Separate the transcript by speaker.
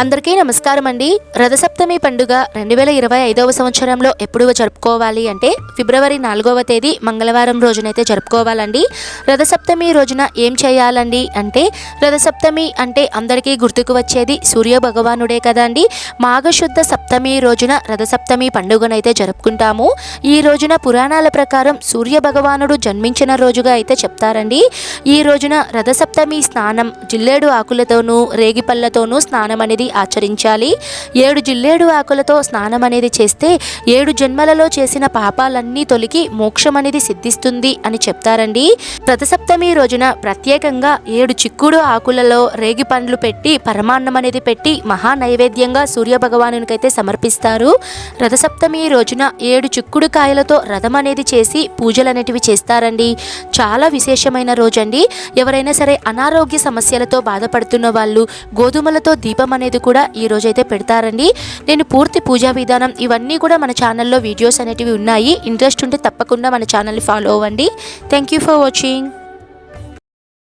Speaker 1: అందరికీ నమస్కారం అండి. రథసప్తమి పండుగ రెండు వేల ఇరవై ఐదవ సంవత్సరంలో ఎప్పుడు జరుపుకోవాలి అంటే ఫిబ్రవరి నాలుగవ తేదీ మంగళవారం రోజునైతే జరుపుకోవాలండి. రథసప్తమి రోజున ఏం చేయాలండి అంటే రథసప్తమి అంటే అందరికీ గుర్తుకు వచ్చేది సూర్య భగవానుడే కదండి మాఘశుద్ధ సప్తమి రోజున రథసప్తమి పండుగనైతే జరుపుకుంటాము. ఈ రోజున పురాణాల ప్రకారం సూర్య భగవానుడు జన్మించిన రోజుగా అయితే చెప్తారండి. ఈ రోజున రథసప్తమి స్నానం జిల్లేడు ఆకులతోనూ రేగిపళ్ళతోనూ స్నానం అనేది ఆచరించాలి. ఏడు జిల్లేడు ఆకులతో స్నానం అనేది చేస్తే ఏడు జన్మలలో చేసిన పాపాలన్నీ తొలగి మోక్షం అనేది సిద్ధిస్తుంది అని చెప్తారండి. రథసప్తమి రోజున ప్రత్యేకంగా ఏడు చిక్కుడు ఆకులలో రేగి పండ్లు పెట్టి పరమాన్నం అనేది పెట్టి మహా నైవేద్యంగా సూర్య భగవానునికైతే సమర్పిస్తారు. రథసప్తమి రోజున ఏడు చిక్కుడు కాయలతో రథం అనేది చేసి పూజలు అనేటివి చేస్తారండి. చాలా విశేషమైన రోజండి. ఎవరైనా సరే అనారోగ్య సమస్యలతో బాధపడుతున్న వాళ్ళు గోధుమలతో దీపం అనేది అనేది కూడా ఈ రోజైతే పెడతారండి. నేను పూర్తి పూజా విధానం ఇవన్నీ కూడా మన ఛానల్లో వీడియోస్ అనేటివి ఉన్నాయి. ఇంట్రెస్ట్ ఉంటే తప్పకుండా మన ఛానల్ని ఫాలో అవ్వండి. Thank you for watching